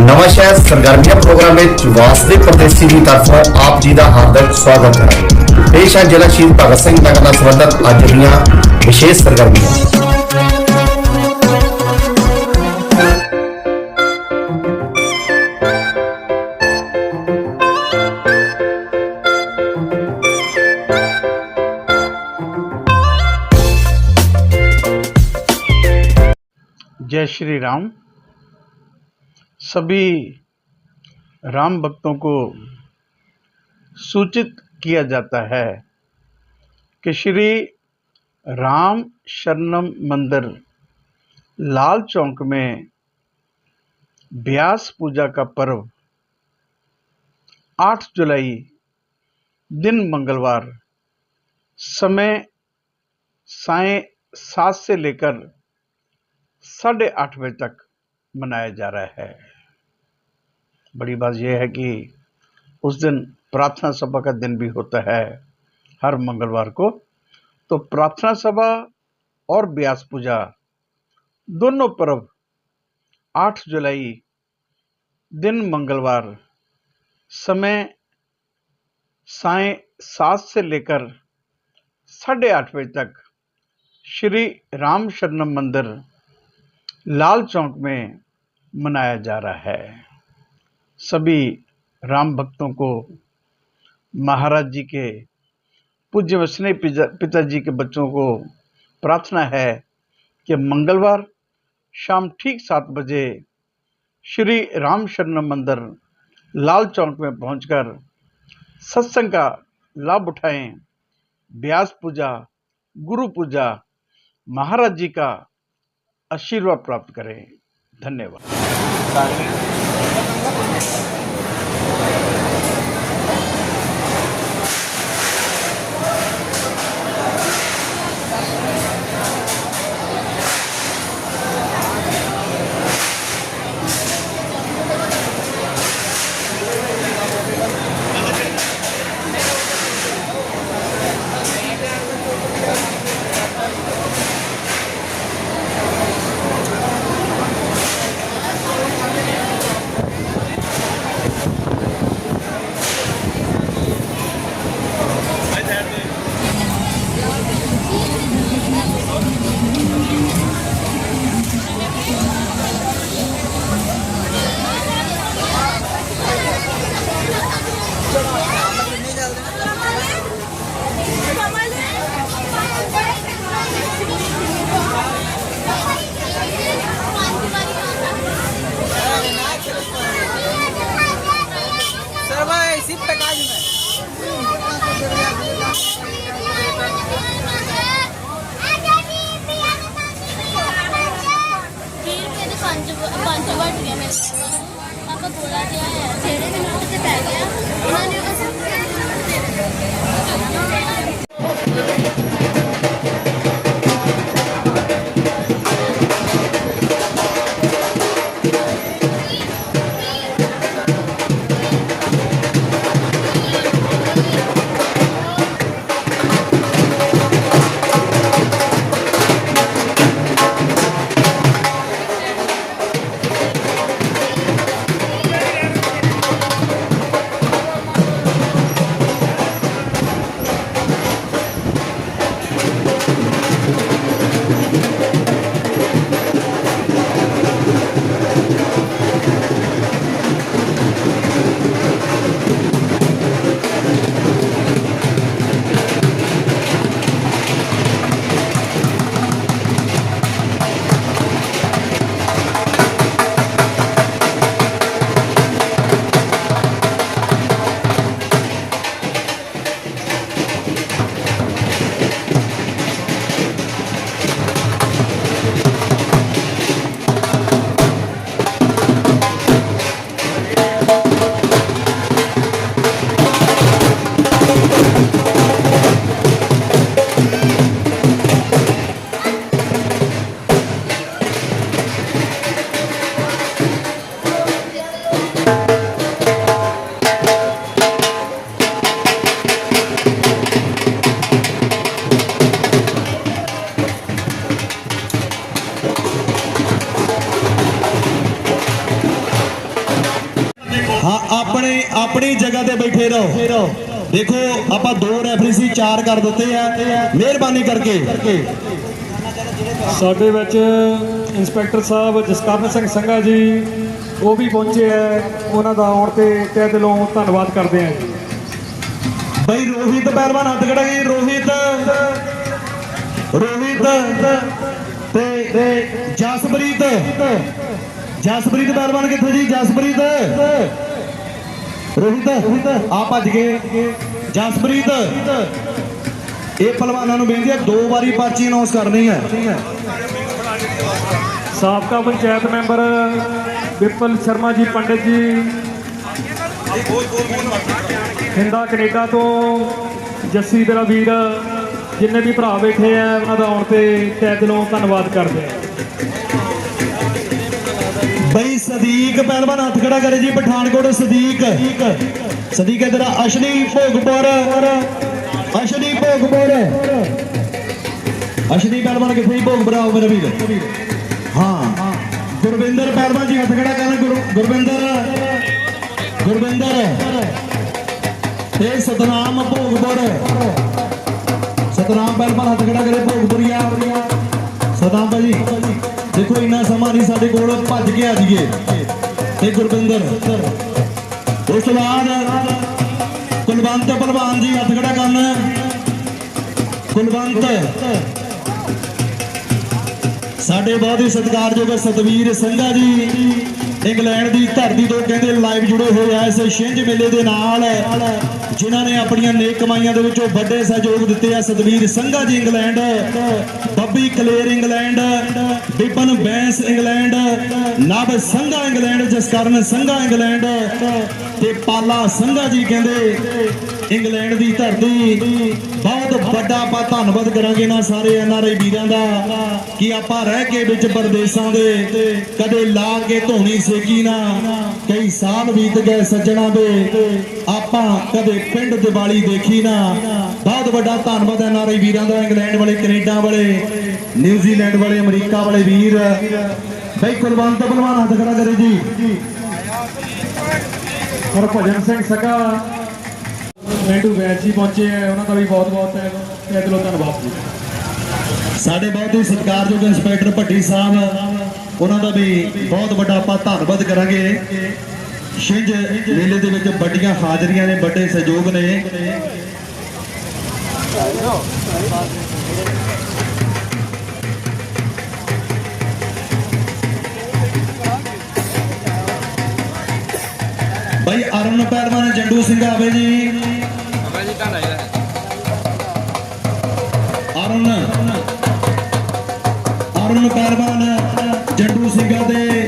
ਨਵਾਂ ਸ਼ਹਿਰ ਸਰਗਰਮੀਆਂ ਪ੍ਰੋਗਰਾਮ ਵਿੱਚ ਵਾਸਤੇ ਪ੍ਰਦੇਸੀ ਦੀ ਤਰਫੋਂ ਆਪ ਜੀ ਦਾ ਹਾਰਦਿਕ ਸਵਾਗਤ ਹੈ ਪੇਸ਼ ਹੈ ਜ਼ਿਲ੍ਹਾ ਸ਼ਹੀਦ ਭਗਤ ਸਿੰਘ ਨਗਰ ਨਾਲ ਸੰਬੰਧਿਤ ਅੱਜ ਦੀਆਂ ਵਿਸ਼ੇਸ਼ ਸਰਗਰਮੀਆਂ जय श्री राम सभी राम भक्तों को सूचित किया जाता है कि श्री राम शरणम मंदिर लाल चौक में ब्यास पूजा का पर्व 8 जुलाई दिन मंगलवार समय साय सात से लेकर साढ़े आठ बजे तक मनाया जा रहा है। बड़ी बात यह है कि उस दिन प्रार्थना सभा का दिन भी होता है हर मंगलवार को। तो प्रार्थना सभा और ब्यास पूजा दोनों पर्व 8 जुलाई दिन मंगलवार समय साय सात से लेकर साढ़े आठ बजे तक श्री राम शरणम मंदिर लाल चौक में मनाया जा रहा है। सभी राम भक्तों को महाराज जी के, पूज्य वसने पिताजी के बच्चों को प्रार्थना है कि मंगलवार शाम ठीक सात बजे श्री राम शरण मंदिर लाल चौक में पहुंचकर सत्संग का लाभ उठाएँ। ब्यास पूजा, गुरु पूजा, महाराज जी का आशीर्वाद प्राप्त करें। धन्यवाद। Thank you. 我的天姐你 ਆਪਣੀ ਜਗ੍ਹਾ ਤੇ ਬੈਠੇ ਰਹੋ। ਦੇਖੋ ਆਪਾਂ ਦੋ ਰੈਫਰੀ ਸੀ ਚਾਰ ਕਰ ਦਿੱਤੇ ਆ। ਮਿਹਰਬਾਨੀ ਕਰਕੇ। ਸਾਡੇ ਵਿੱਚ ਇੰਸਪੈਕਟਰ ਸਾਹਿਬ ਜਸਕਰਨ ਸਿੰਘ ਸੰਘਾ ਜੀ ਉਹ ਵੀ ਪਹੁੰਚੇ ਹੈ ਉਹਨਾਂ ਦਾ ਆਉਣ ਤੇ ਤਹਿ ਦਿਲੋਂ ਧੰਨਵਾਦ ਕਰਦੇ ਹਾਂ ਜੀ। ਬਈ ਰੋਹਿਤ ਪਹਿਲਵਾਨ ਹੱਥ ਖੜਾ ਗਈ ਰੋਹਿਤ। ਰੋਹਿਤ ਤੇ ਜਸਪ੍ਰੀਤ। ਜਸਪ੍ਰੀਤ ਪਹਿਲਵਾਨ ਕਿੱਥੇ ਜੀ? ਜਸਪ੍ਰੀਤ। ਰੋਹਿਤ ਆ ਭੱਜ ਗਏ। ਜਸਪ੍ਰੀਤ, ਇਹ ਪਹਿਲਵਾਨਾਂ ਨੂੰ ਬੇਨਤੀ ਹੈ, ਦੋ ਵਾਰੀ ਪਰਚੀ ਅਨਾਉਂਸ ਕਰਨੀ ਹੈ। ਸਾਬਕਾ ਪੰਚਾਇਤ ਮੈਂਬਰ ਵਿਪਲ ਸ਼ਰਮਾ ਜੀ, ਪੰਡਿਤ ਜੀ ਹਿੰਦਾ ਕੈਨੇਡਾ ਤੋਂ ਜੱਸੀ ਮੇਰਾ ਵੀਰ ਜਿੰਨੇ ਵੀ ਭਰਾ ਬੈਠੇ ਆ, ਉਹਨਾਂ ਦਾ ਆਉਣ ਤੇ ਤਹਿ ਦਿਲੋਂ ਧੰਨਵਾਦ ਕਰਦੇ ਹਾਂ। ਸਦੀਕ ਪਹਿਲਵਾਨ ਹੱਥ ਖੜਾ ਕਰੇ ਜੀ ਪਠਾਨਕੋਟ ਸਦੀਕ। ਸਦੀਕ ਇਧਰ ਅਸ਼ਨੀ ਭੋਗਪੁਰ। ਅਸ਼ਨੀ ਭੋਗਪੁਰ। ਅਸ਼ਨੀ ਪਹਿਲਵਾਨ ਕਿੱਥੇ ਜੀ? ਭੋਗਪੁਰ ਆਓ ਮੇਰੇ ਵੀਰ। ਹਾਂ, ਗੁਰਵਿੰਦਰ ਪਹਿਲਵਾਨ ਜੀ ਹੱਥ ਖੜਾ ਕਰਨ ਗੁਰ- ਗੁਰਵਿੰਦਰ। ਗੁਰਵਿੰਦਰ। ਤੇ ਸਤਨਾਮ ਭੋਗਪੁਰ। ਸਤਨਾਮ ਪਹਿਲਵਾਨ ਹੱਥ ਖੜਾ ਕਰੇ ਭੋਗਪੁਰੀਆ। ਸਤਨਾਮ ਭਾਜੀ। ਦੇਖੋ ਇੰਨਾ ਸਮਾਂ ਨਹੀਂ ਸਾਡੇ ਕੋਲ, ਭੱਜ ਕੇ ਆ ਜੀਏ ਤੇ ਗੁਰਵਿੰਦਰ, ਉਸ ਤੋਂ ਬਾਅਦ ਕੁਲਵੰਤ ਪਹਿਲਵਾਨ ਜੀ ਹੱਥ ਖੜਾ ਕਰਨ। ਕੁਲਵੰਤ, ਸਾਡੇ ਬਹੁਤ ਹੀ ਸਤਿਕਾਰਯੋਗ ਸਤਵੀਰ ਸਿੰਘਾ ਜੀ, ਇੰਗਲੈਂਡ ਦੀ ਧਰਤੀ ਤੋਂ ਕਹਿੰਦੇ ਲਾਈਵ ਜੁੜੇ ਹੋਏ ਆ ਇਸ ਛਿੰਝ ਮੇਲੇ ਦੇ ਨਾਲ। ਜਿਨ੍ਹਾਂ ਨੇ ਆਪਣੀਆਂ ਨੇਕ ਕਮਾਈਆਂ ਦੇ ਵਿੱਚੋਂ ਵੱਡੇ ਸਹਿਯੋਗ ਦਿੱਤੇ ਆ, Satveer Sangha ji England, Babbi Kaler England Vipan Bains England, Nav Singha England Jaskaran Singha England ਤੇ ਪਾਲਾ ਸਿੰਘਾ ਜੀ ਕਹਿੰਦੇ ਇੰਗਲੈਂਡ ਦੀ ਧਰਤੀ। ਬਹੁਤ ਵੱਡਾ ਆਪਾਂ ਧੰਨਵਾਦ ਕਰਾਂਗੇ ਇਹਨਾਂ ਸਾਰੇ ਐਨਆਰਆਈ ਵੀਰਾਂ ਦਾ ਕਿ ਆਪਾਂ ਰਹਿ ਕੇ ਵਿੱਚ ਪਰਦੇਸਾਂ ਦੇ ਕਦੇ ਲਾ ਕੇ ਧੋਣੀ ਸੇਕੀ ਨਾ, ਕਈ ਸਾਲ ਬੀਤ ਗਏ ਸੱਜਣਾ ਦੇ, ਆਪਾਂ ਕਦੇ ਪਿੰਡ ਦੀਵਾਲੀ ਦੇਖੀ ਨਾ, ਬਹੁਤ ਵੱਡਾ ਧੰਨਵਾਦ ਐਨਆਰਆਈ ਵੀਰਾਂ ਦਾ, ਇੰਗਲੈਂਡ ਵਾਲੇ, ਕੈਨੇਡਾ ਵਾਲੇ, ਨਿਊਜ਼ੀਲੈਂਡ ਵਾਲੇ, ਅਮਰੀਕਾ ਵਾਲੇ ਵੀਰ। ਬਈ ਕੁਲਵੰਤ ਬਲਵਾਨ, ਹੱਥ ਖੜਾ ਕਰੇ ਜੀ। ਹਰਭਜਨ ਸਿੰਘ ਸਗਾ। ਮੈਂਟੂ ਵੈਦ ਜੀ ਪਹੁੰਚੇ ਹੈ, ਉਹਨਾਂ ਦਾ ਵੀ ਬਹੁਤ ਬਹੁਤ ਤਹਿ ਤਹਿ ਦਿਲੋਂ ਧੰਨਵਾਦ ਜੀ। ਸਾਡੇ ਬਹੁਤ ਹੀ ਸਤਿਕਾਰਯੋਗ ਇੰਸਪੈਕਟਰ ਭੱਟੀ ਸਾਹਿਬ, ਉਹਨਾਂ ਦਾ ਵੀ ਬਹੁਤ ਵੱਡਾ ਆਪਾਂ ਧੰਨਵਾਦ ਕਰਾਂਗੇ। ਛਿੰਝ ਮੇਲੇ ਦੇ ਵਿੱਚ ਵੱਡੀਆਂ ਹਾਜ਼ਰੀਆਂ ਨੇ, ਵੱਡੇ ਸਹਿਯੋਗ ਨੇ। ਭਾਈ ਅਰੁਣ ਪਹਿਲਵਾਨ ਜੰਡੂ ਸਿੰਘ ਆਵੇ ਜੀ। ਅਰੁਣ ਅਰੁਣ ਪਹਿਲਵਾਨ ਜੰਡੂ ਸਿੰਘਾਂ ਦੇ।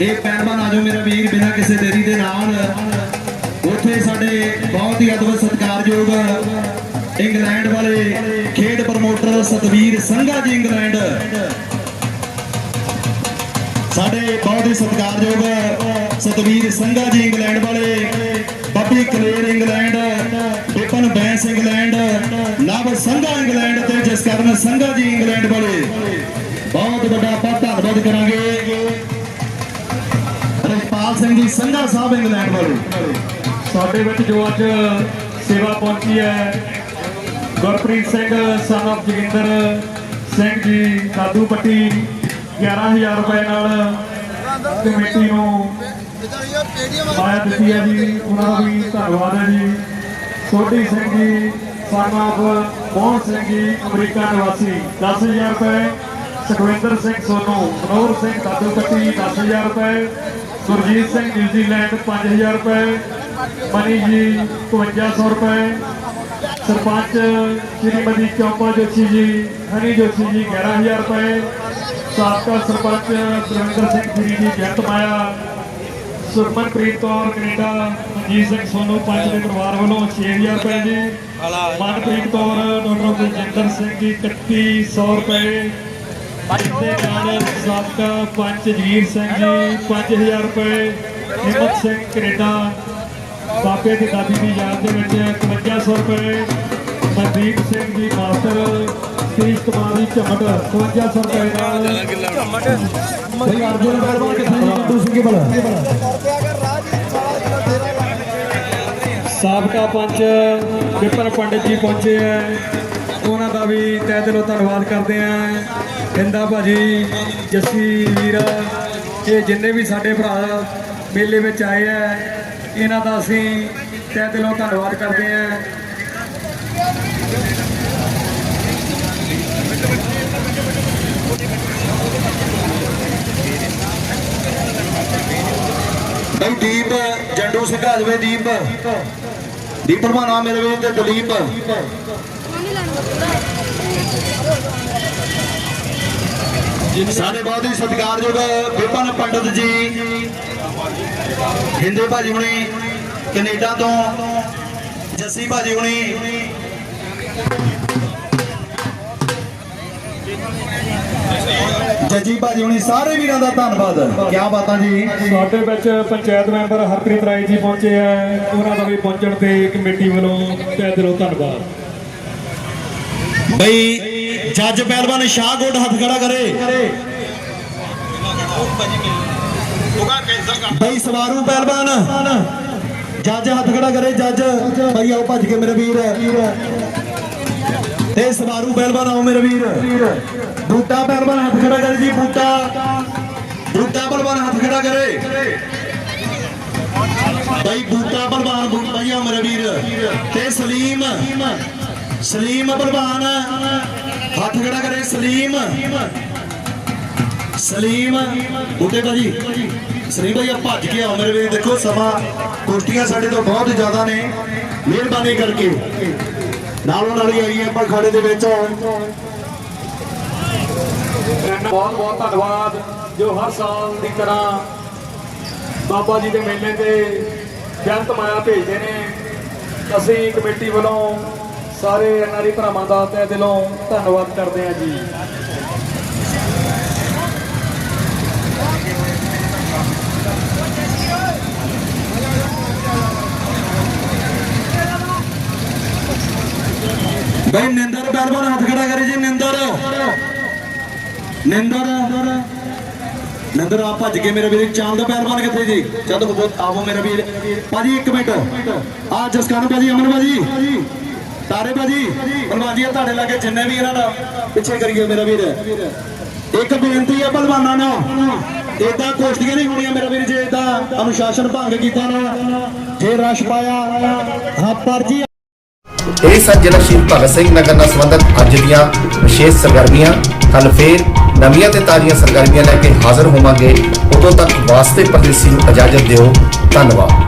ਇਹ ਪਹਿਲਵਾਨ ਆਜੋ ਮੇਰਾ ਵੀਰ, ਬਿਨਾਂ ਕਿਸੇ ਦੇਰੀ ਦੇ ਨਾਲ। ਉੱਥੇ ਸਾਡੇ ਬਹੁਤ ਹੀ ਅਦਭੁਤ ਸਤਿਕਾਰਯੋਗ ਇੰਗਲੈਂਡ ਵਾਲੇ ਖੇਡ ਪ੍ਰਮੋਟਰ ਸਤਵੀਰ ਸੰਘਾ ਜੀ ਇੰਗਲੈਂਡ। ਸਾਡੇ ਬਹੁਤ ਹੀ ਸਤਿਕਾਰਯੋਗ ਸਤਵੀਰ ਸੰਘਾ ਜੀ ਇੰਗਲੈਂਡ ਵਾਲੇ Babbi Kaler England, Vipan Bains England Nav Sangha England ਤੇ ਜਿਸ ਕਾਰਨ ਸੰਘਾ ਜੀ ਇੰਗਲੈਂਡ ਵਾਲੇ। ਬਹੁਤ ਵੱਡਾ ਆਪਾਂ ਧੰਨਵਾਦ ਕਰਾਂਗੇ। ਸਿੰਘ ਜੀ, ਸੰਘਾ ਸਾਹਿਬ ਇੰਗਲੈਂਡ ਵਾਲੇ। ਸਾਡੇ ਵਿੱਚ ਜੋ ਅੱਜ ਸੇਵਾ ਪਹੁੰਚੀ ਹੈ, ਗੁਰਪ੍ਰੀਤ ਸਿੰਘ, son of ਜੋਗਿੰਦਰ ਸਿੰਘ ਜੀ ਸਾਧੂ ਪੱਟੀ 11000 ਰੁਪਏ ਨਾਲ ਕਮੇਟੀ ਨੂੰ ਪਾਇਆ ਦਿੱਤੀ ਹੈ ਜੀ, ਉਹਨਾਂ ਦਾ ਵੀ ਧੰਨਵਾਦ ਹੈ ਜੀ। Sodhi Singh ji, son of Mohan Singh ji, America ਨਿਵਾਸੀ 10000 ਰੁਪਏ। ਸੁਖਵਿੰਦਰ ਸਿੰਘ ਸੋਨੂ, ਮਨੋਹਰ ਸਿੰਘ ਸਾਧੂ ਪੱਟੀ 10000 ਰੁਪਏ। ਗੁਰਜੀਤ ਸਿੰਘ, ਨਿਊਜ਼ੀਲੈਂਡ 5000 ਰੁਪਏ। ਮਨੀ ਜੀ 5500 ਰੁਪਏ। ਸਰਪੰਚ, ਸ਼੍ਰੀਮਤੀ ਚੌਪਾ ਜੋਸ਼ੀ ਜੀ ਹਨੀ ਜੋਸ਼ੀ ਜੀ 11000 ਰੁਪਏ। ਸਾਬਕਾ ਸਰਪੰਚ, ਸੁਰਿੰਦਰ ਸਿੰਘ ਜੀ ਜੀ ਜੈਤ ਮਾਇਆ। ਸੁਰਮਨਪ੍ਰੀਤ ਕੌਰ, ਕੈਨੇਡਾ। ਮਨਜੀਤ ਸਿੰਘ ਸੋਨੂ, ਪੰਜ ਦੇ ਪਰਿਵਾਰ ਵੱਲੋਂ 6000 ਰੁਪਏ ਜੀ। ਮਨਪ੍ਰੀਤ ਕੌਰ, ਡਾਕਟਰ ਬਲਜਿੰਦਰ ਸਿੰਘ ਜੀ 3100 ਰੁਪਏ। ਇਸੇ ਨਾਲ ਸਾਬਕਾ ਪੰਚ ਜਗੀਰ ਸਿੰਘ ਜੀ 5000 ਰੁਪਏ ਹਿੰਮਤ ਸਿੰਘ ਕੈਨੇਡਾ। ਬਾਬੇ ਦੀ ਦਾਦੀ ਦੀ ਯਾਦ ਦੇ ਵਿੱਚ 5100 ਰੁਪਏ। ਮਨਦੀਪ ਸਿੰਘ ਜੀ ਮਾਸਟਰ। ਜਗਦੀਸ਼ ਕੁਮਾਰ ਦੀ ਝਮਟ। 5500 ਰੁਪਏ ਨਾਲ। ਬਈ ਅਰਜੁਨ ਪਹਿਲਵਾਨ ਕਿੱਥੇ ਜੀ? ਜੱਟੂ ਸਿੰਘ ਬਲ ਸਾਬਕਾ ਪੰਚ ਵਿਪਨ ਪੰਡਿਤ ਜੀ ਪਹੁੰਚੇ ਹੈ ਉਹਨਾਂ ਦਾ ਵੀ ਤਹਿ ਦਿਲੋਂ ਧੰਨਵਾਦ ਕਰਦੇ ਆ। ਹਿੰਦਾ ਭਾਜੀ ਜੱਸੀ ਵੀਰ ਇਹ ਜਿੰਨੇ ਵੀ ਸਾਡੇ ਭਰਾ ਮੇਲੇ ਵਿੱਚ ਆਏ ਆ ਇਹਨਾਂ ਦਾ ਅਸੀਂ ਤਹਿ ਦਿਲੋਂ ਧੰਨਵਾਦ ਕਰਦੇ ਆ। ਬਈ ਦੀਪ ਜੰਡੂ ਸਿੰਘ ਆ ਜਾਵੇ ਦੀਪ। ਦੀਪ ਭਲਵਾਨਾ ਮੇਰੇ ਵੀਰ ਤੇ ਦਲੀਪ ਸਾਡੇ ਬਹੁਤ ਹੀ ਸਤਿਕਾਰਯੋਗ ਵਿਪਨ ਪੰਡਤ ਜੀ ਹਿੰਦੇ ਭਾਜੀ ਹੁਣੀ ਕੈਨੇਡਾ ਤੋਂ ਜੱਸੀ ਭਾਜੀ ਹੁਣੀ। ਜੱਜੀ ਭਾਜੀ ਹੁਣੀ ਸਾਰੇ ਵੀਰਾਂ ਦਾ ਧੰਨਵਾਦ। ਕੀ ਬਾਤਾਂ ਜੀ। ਸਾਡੇ ਵਿੱਚ ਪੰਚਾਇਤ ਮੈਂਬਰ ਹਰਪ੍ਰੀਤ ਰਾਏ ਜੀ ਪਹੁੰਚੇ ਹੈ ਉਹਨਾਂ ਦਾ ਵੀ ਪਹੁੰਚਣ ਤੇ ਕਮੇਟੀ ਵੱਲੋਂ ਤਹਿ ਦਿਲੋਂ ਧੰਨਵਾਦ। ਬਈ ਜੱਜ ਪਹਿਲਵਾਨ ਸ਼ਾਹ ਸ਼ਾਹਗੋਡ ਹੱਥ ਖੜਾ ਕਰੇ। ਬਈ ਸਵਾਰੂ ਪਹਿਲਵਾਨ। ਜੱਜ ਹੱਥ ਖੜਾ ਕਰੇ, ਜੱਜ। ਬਈ ਆਓ ਭੱਜ ਕੇ ਮੇਰੇ ਵੀਰ। ਤੇ ਸਵਾਰੂ ਪਹਿਲਵਾਨ ਆਓ ਮੇਰੇ ਵੀਰ। ਬੂਟਾ ਪਹਿਲਵਾਨ ਹੱਥ ਖੜਾ ਕਰੇ ਜੀ, ਬੂਟਾ। ਬੂਟਾ ਪਹਿਲਵਾਨ ਹੱਥ ਖੜਾ ਕਰੇ। ਬਈ ਬੂਟਾ ਪਹਿਲਵਾਨ, ਬੂਟਾ ਜੀ ਆਓ ਮੇਰੇ ਵੀਰ। ਤੇ ਸਲੀਮ। ਸਲੀਮ ਪਹਿਲਵਾਨ। ਹੱਥ ਖੜਾ ਕਰੇ, ਸਲੀਮ। ਸਲੀਮ। ਬੁੱਢੇ ਭਾਜੀ, ਸਲੀਮ ਭਾਈ ਆ ਭੱਜ ਕੇ ਆਓ ਮੇਰੇ ਵੀਰ। ਦੇਖੋ, ਸਮਾਂ ਕੁਸ਼ਤੀਆਂ ਸਾਡੇ ਤੋਂ ਬਹੁਤ ਜ਼ਿਆਦਾ ਨੇ। ਮਿਹਰਬਾਨੀ ਕਰਕੇ। ਨਾਲੋਂ ਨਾਲ ਹੀ ਆਈਏ ਆਪਾਂ ਖਾੜੇ ਦੇ ਵਿੱਚ। ਬਹੁਤ ਬਹੁਤ ਧੰਨਵਾਦ। ਜੋ ਹਰ ਸਾਲ ਦੀ ਤਰ੍ਹਾਂ ਬਾਬਾ ਜੀ ਦੇ ਮੇਲੇ ਤੇ ਬੇਅੰਤ ਮਾਇਆ ਭੇਜਦੇ ਨੇ। ਅਸੀਂ ਕਮੇਟੀ ਵੱਲੋਂ ਸਾਰੇ ਐਨਆਰਈ ਭਰਾਵਾਂ ਦਾ ਤਹਿ ਦਿਲੋਂ ਧੰਨਵਾਦ ਕਰਦੇ ਆ ਜੀ। ਬਈ ਨਿੰਦਰ ਪਹਿਲਵਾਨ ਹੱਥ ਖੜਾ ਕਰੇ ਜੀ, ਨਿੰਦਰ। ਨਿੰਦਰ। ਨਿੰਦਰ ਆ ਭੱਜ ਕੇ ਮੇਰੇ ਵੀਰ। ਚਾਂਦ ਪਹਿਲਵਾਨ ਕਿੱਥੇ ਜੀ? ਚੰਦ ਬਹੁਤ ਆਵੋ ਮੇਰੇ ਵੀਰ। ਭਾਜੀ, ਇੱਕ ਮਿੰਟ। ਆ ਜਸਕਰਨ ਭਾਜੀ, ਅਮਨ ਭਾਜੀ। ਤਾਰੇ ਭਾਜੀ ਪਹਿਲਵਾਨ ਤੁਹਾਡੇ ਲਾਗੇ ਜਿੰਨੇ ਵੀ ਇਹਨਾਂ ਦਾ ਪਿੱਛੇ ਕਰੀਏ ਮੇਰਾ ਵੀਰ। ਇੱਕ ਬੇਨਤੀ ਹੈ ਪਹਿਲਵਾਨਾਂ ਨੂੰ ਇਦਾਂ ਕੁਸ਼ਤੀਆਂ ਨਹੀਂ ਹੋਣੀਆਂ ਮੇਰਾ ਵੀਰ, ਜੇ ਇਦਾਂ ਅਨੁਸ਼ਾਸਨ ਭੰਗ ਕੀਤਾ ਨਾ, ਜੇ ਰਸ਼ ਪਾਇਆ, ਹਾਂ ਪਰਜੀ ਇਹ ਸਨ ਜ਼ਿਲ੍ਹਾ ਸ਼ਹੀਦ ਭਗਤ ਸਿੰਘ ਨਗਰ ਨਾਲ ਸੰਬੰਧਿਤ ਅੱਜ ਦੀਆਂ ਵਿਸ਼ੇਸ਼ ਸਰਗਰਮੀਆਂ। ਕੱਲ ਫੇਰ ਨਵੀਆਂ ਤੇ ਤਾਜ਼ੀਆਂ ਸਰਗਰਮੀਆਂ ਲੈ ਕੇ ਹਾਜ਼ਰ ਹੋਵਾਂਗੇ। ਉਦੋਂ ਤੱਕ ਵਾਸਤੇ ਪਰਦੇਸੀ ਨੂੰ ਇਜਾਜ਼ਤ ਦਿਓ। ਧੰਨਵਾਦ।